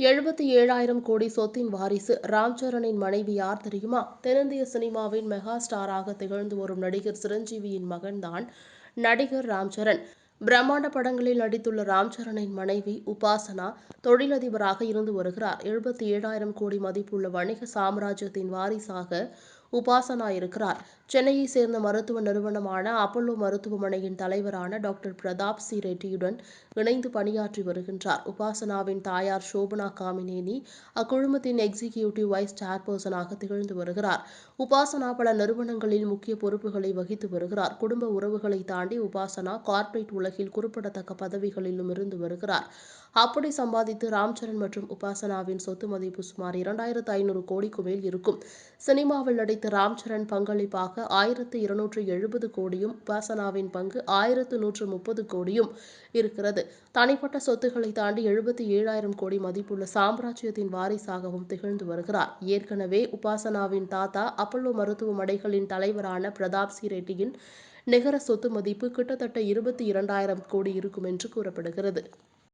எழுபத்தி ஏழாயிரம் கோடி சொத்தின் வாரிசு ராம்சரணின் மனைவி யார் தெரியுமா? தென்னிந்திய சினிமாவின் மெகா ஸ்டாராக திகழ்ந்து வரும் நடிகர் சிரஞ்சீவியின் மகன்தான் நடிகர் ராம்சரண் பிரம்மாண்ட படங்களில் நடித்துள்ள ராம்சரணின் மனைவி உபாசனா தொழிலதிபராக இருந்து வருகிறார். எழுபத்தி ஏழாயிரம் கோடி மதிப்புள்ள வணிக சாம்ராஜ்யத்தின் வாரிசாக உபாசனா இருக்கிறார் சென்னையை சேர்ந்த மருத்துவ நிறுவனமான அப்பல்லோ மருத்துவமனையின் தலைவரான டாக்டர் பிரதாப் சி. ரெட்டியுடன் இணைந்து பணியாற்றி வருகின்றார். உபாசனாவின் தாயார் சோபனா காமினேனி அக்குழுமத்தின் எக்ஸிகியூட்டிவ் வைஸ் சேர்பர்சனாக திகழ்ந்து வருகிறார். உபாசனா பல நிறுவனங்களில் முக்கிய பொறுப்புகளை வகித்து வருகிறார். குடும்ப உறவுகளை தாண்டி உபாசனா கார்ப்பரேட் உலகில் குறிப்பிடத்தக்க பதவிகளிலும் இருந்து வருகிறார். அப்படி சம்பாதித்து ராம்சரண் மற்றும் உபாசனாவின் சொத்து மதிப்பு சுமார் இரண்டாயிரத்து ஐநூறு கோடிக்கு மேல் இருக்கும். சினிமாவில் நடித்த ராம்சரண் பங்களிப்பாக ஆயிரத்து இருநூற்று எழுபது கோடியும் உபாசனாவின் பங்கு ஆயிரத்து நூற்று முப்பது கோடியும் இருக்கிறது. தனிப்பட்ட சொத்துக்களை தாண்டி எழுபத்தி ஏழாயிரம் கோடி மதிப்புள்ள சாம்ராஜ்யத்தின் வாரிசாகவும் திகழ்ந்து வருகிறார். ஏற்கனவே உபாசனாவின் தாத்தா அப்பல்லோ மருத்துவமனைகளின் தலைவரான பிரதாப் சி ரெட்டியின் நிகர சொத்து மதிப்பு கிட்டத்தட்ட இருபத்தி இரண்டாயிரம் கோடி இருக்கும் என்று கூறப்படுகிறது.